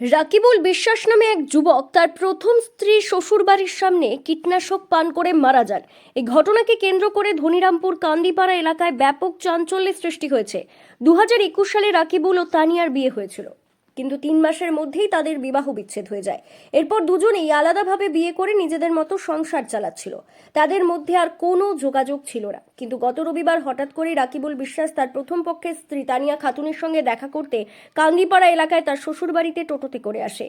রাকিবুল বিশ্বাস নামে এক যুবক তার প্রথম স্ত্রী শ্বশুরবাড়ির সামনে কীটনাশক পান করে মারা যান। এই ঘটনাকে কেন্দ্র করে ধনিরামপুর কান্দিপাড়া এলাকায় ব্যাপক চাঞ্চল্যের সৃষ্টি হয়েছে। দু হাজার একুশ সালে রাকিবুল ও তানিয়ার বিয়ে হয়েছিল। কিন্তু তিন মাসের মধ্যেই তাদের বিবাহ বিচ্ছেদ হয়ে যায়। এরপর দুজনেই আলাদাভাবে বিয়ে করে নিজেদের মতো সংসার চালাচ্ছিল। তাদের মধ্যে আর কোনো যোগাযোগ ছিল না। কিন্তু গত রবিবার হঠাৎ করে রাকিবুল বিশ্বাস তার প্রথম পক্ষের স্ত্রী তানিয়া খাতুনের সঙ্গে দেখা করতে কান্দিপাড়া এলাকায় তার শ্বশুরবাড়িতে টোটোতে করে আসে।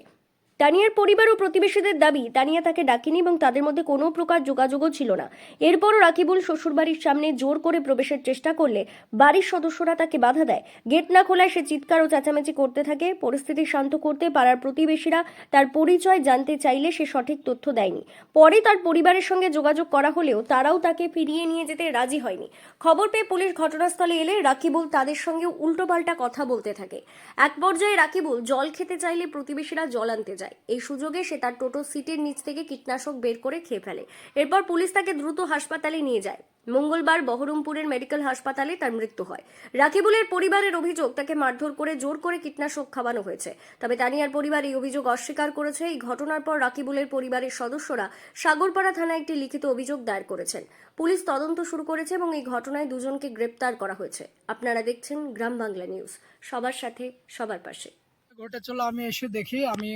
তানিয়ার পরিবার ও প্রতিবেশীদের দাবি, তানিয়া তাকে ডাকেনি এবং তাদের মধ্যে কোনো প্রকার যোগাযোগও ছিল না। এরপরও রাকিবুল শ্বশুরবাড়ির সামনে জোর করে প্রবেশের চেষ্টা করলে বাড়ির সদস্যরা তাকে বাধা দেয়। গেট না খোলায় সে চিৎকার ও চেঁচামেচি করতে থাকে, পরিস্থিতি শান্ত করতে পাড়ার প্রতিবেশীরা তার পরিচয় জানতে চাইলে সে সঠিক তথ্য দেয়নি। পরে তার পরিবারের সঙ্গে যোগাযোগ করা হলেও তারাও তাকে ফিরিয়ে নিয়ে যেতে রাজি হয়নি। খবর পেয়ে পুলিশ ঘটনাস্থলে এলে রাকিবুল তাদের সঙ্গে উল্টোপাল্টা কথা বলতে থাকে। এক পর্যায়ে রাকিবুল জল খেতে চাইলে প্রতিবেশীরা জল আনতে যায়। এই সুযোগে সে তার টোটো সিটের নিচ থেকে কীটনাশক বের করে খেয়ে ফেলে। এরপর পুলিশ তাকে দ্রুত হাসপাতালে নিয়ে যায়। মঙ্গলবার বহরমপুরের মেডিকেল হাসপাতালে তার মৃত্যু হয়। রাকিবুলের পরিবারের অভিযোগ, তাকে মারধর করে জোর করে কীটনাশক খাওয়ানো হয়েছে। তবে তানিয়ার পরিবার এই অভিযোগ অস্বীকার করেছে। এই ঘটনার পর রাকিবুলের পরিবারের সদস্যরা সাগরপাড়া থানায় একটি লিখিত অভিযোগ দায়ের করেছেন। পুলিশ তদন্ত শুরু করেছে এবং এই ঘটনায় দুজনকে গ্রেপ্তার করা হয়েছে। আপনারা দেখছেন গ্রাম বাংলা নিউজ। সবার সাথে, সবার পাশে। ঘটেছিল আমি এসে দেখি আমি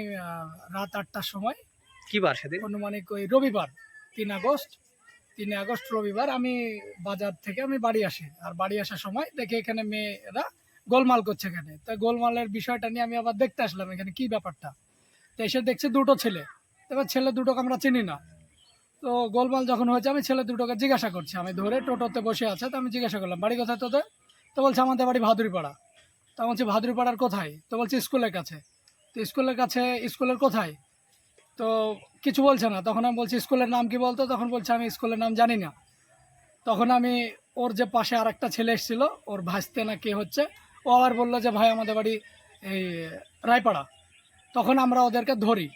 রাত আটটার সময়। কি বার সেদিন? অনুমানিক ওই রবিবার তিন আগস্ট তিন আগস্ট রবিবার আমি বাজার থেকে আমি বাড়ি আসি। আর বাড়ি আসার সময় দেখি এখানে মেয়েরা গোলমাল করছে এখানে। তো গোলমালের বিষয়টা নিয়ে আমি আবার দেখতে আসলাম এখানে কি ব্যাপারটা। তো এসে দেখছি দুটো ছেলে। এবার ছেলে দুটোকে আমরা চিনি না। তো গোলমাল যখন হয়েছে আমি ছেলে দুটোকে জিজ্ঞাসা করছি। আমি ধরে টোটোতে বসে আছে তো আমি জিজ্ঞাসা করলাম বাড়ি কোথায় তোদের? তো বলছে আমাদের বাড়ি ভাদুরিপাড়া। তো বলছি, ভাদুরিপাড়ার কোথায়? তো বলছে, স্কুলের কাছে। তো স্কুলের কাছে, স্কুলের কোথায়? তো কিছু বলছে না। তখন আমি বলছি, স্কুলের নাম কি বলতো? তখন বলছে, আমি স্কুলের নাম জানি না। তখন আমি ওর যে পাশে আর একটা ছেলে এসেছিল, ওর ভাসতে না কে হচ্ছে, ও আবার বলল যে, ভাই, আমাদের বাড়ি এই রায়পাড়া। তখন আমরা ওদেরকে ধরি।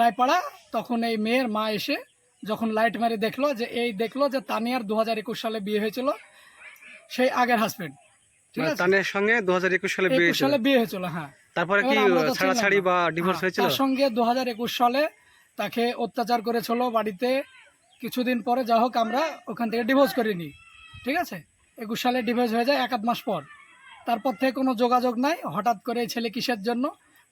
রায়পাড়া, তখন এই মেয়ের মা এসে যখন লাইট মেরে দেখল যে, এই দেখল যে, তানিয়ার দু হাজার একুশ সালে বিয়ে হয়েছিল, সেই আগের আছে তানের সঙ্গে দু হাজার একুশ সালে বিয়ে সালে বিয়ে হয়েছিল হ্যাঁ। তারপরে কি ছাড়াছাড়ি বা ডিভোর্স হ্যাঁ, হয়েছিল? তার সঙ্গে দু হাজার একুশ সালে তাকে অত্যাচার করেছিল বাড়িতে। কিছুদিন পরে যা হোক আমরা ওখান থেকে ডিভোর্স করে নিই। ঠিক আছে? একুশ সালে ডিভোর্স হয়ে যায় এক আধ মাস পর। তারপর থেকে কোনো যোগাযোগ নাই। হঠাৎ করে ছেলে কিসের জন্য?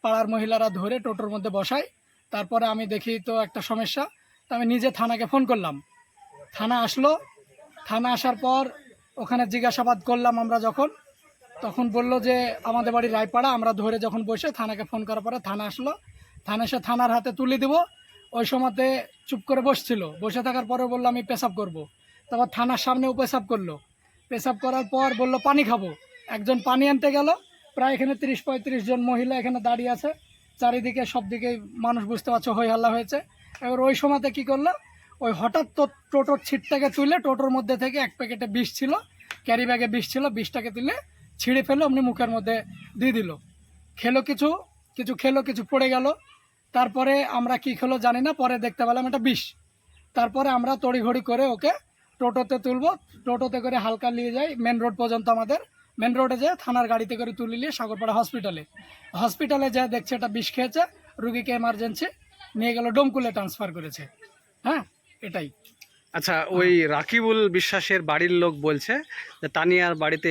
পাড়ার মহিলারা ধরে টোটোর মধ্যে বসায় তারপরে আমি দেখি তো একটা সমস্যা। তো আমি নিজে থানাকে ফোন করলাম। থানা আসলো। থানা আসার পর ওখানে জিজ্ঞাসাবাদ করলাম আমরা যখন। তখন বলল যে, আমাদের বাড়ি রায়পাড়া, আমরা ধরে যখন বসে থানাকে ফোন করার পরে থানা আসলো। থানা এসে থানার হাতে তুলে দিব। ওই সময়তে চুপ করে বসছিল। বসে থাকার পরে বলল, আমি পেশাব করব। তারপর থানার সামনেও পেশাব করল। পেশাব করার পর বলল, পানি খাব। একজন পানি আনতে গেল। প্রায় এখানে তিরিশ পঁয়ত্রিশ জন মহিলা এখানে দাঁড়িয়ে আছে। চারিদিকে সব দিকে মানুষ বুঝতে পারছ, হই হাল্লা হয়েছে। এবার ওই সময়তে কি করল? ওই হঠাৎ তো টোটোর ছিটটাকে তুলে টোটোর মধ্যে থেকে এক প্যাকেটে বিষ ছিল। ক্যারি ব্যাগে বিষ ছিল। বিষটাকে তুলে ছিঁড়ে ফেলে অমনি মুখের মধ্যে দিয়ে দিল। খেলো কিছু কিছু খেলো কিছু পড়ে গেল। তারপরে আমরা কি খেলো জানি না পরে দেখতে পেলাম এটা বিষ। তারপরে আমরা তড়িঘড়ি করে ওকে টোটোতে তুলবো। টোটোতে করে হালকা নিয়ে যাই মেন রোড পর্যন্ত আমাদের। মেন রোডে যেয়ে থানার গাড়িতে করে তুলে নিয়ে সাগরপাড়া হসপিটালে হসপিটালে যা দেখছে এটা বিষ খেয়েছে রুগীকে এমার্জেন্সি নিয়ে গেল ডোমকুলে ট্রান্সফার করেছে। হ্যাঁ এটাই। আচ্ছা ওই রাকিবুল বিশ্বাসের বাড়ির লোক বলছে যে তানিয়ার বাড়িতে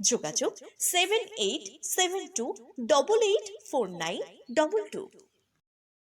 যোগাযোগ seven eight seven two double eight four nine double two